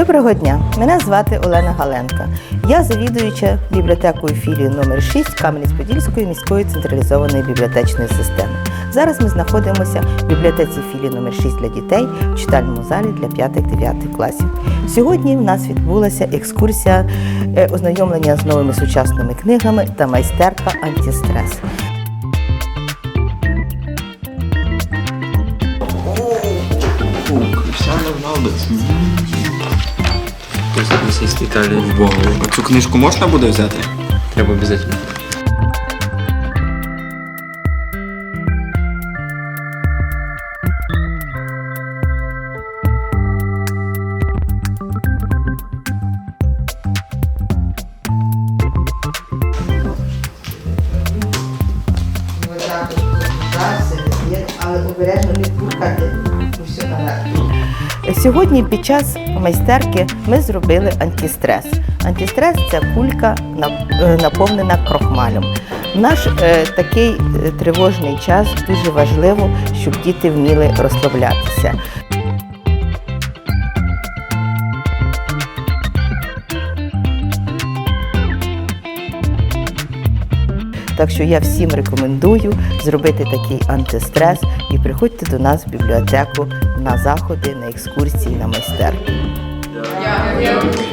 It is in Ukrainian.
Доброго дня! Мене звати Олена Галенка. Я завідуюча бібліотекою філії номер 6 Кам'янець-Подільської міської централізованої бібліотечної системи. Зараз ми знаходимося в бібліотеці філії номер 6 для дітей в читальному залі для 5-9 класів. Сьогодні в нас відбулася екскурсія е, ознайомлення з новими сучасними книгами та майстерка антистрес. Кристиано Роналдес. Місяць Італії. Вау. А цю книжку можна буде взяти? Треба обов'язково. але обережно не пуркати. Сьогодні під час майстерки ми зробили антистрес. Антистрес це кулька е, наповнена крохмалем. В наш е, такий е, тривожний час дуже важливо, щоб діти вміли розслаблятися. Так що я всім рекомендую зробити такий антистрес і приходьте до нас в бібліотеку на заходи, на екскурсії, на майстерки. Дякую.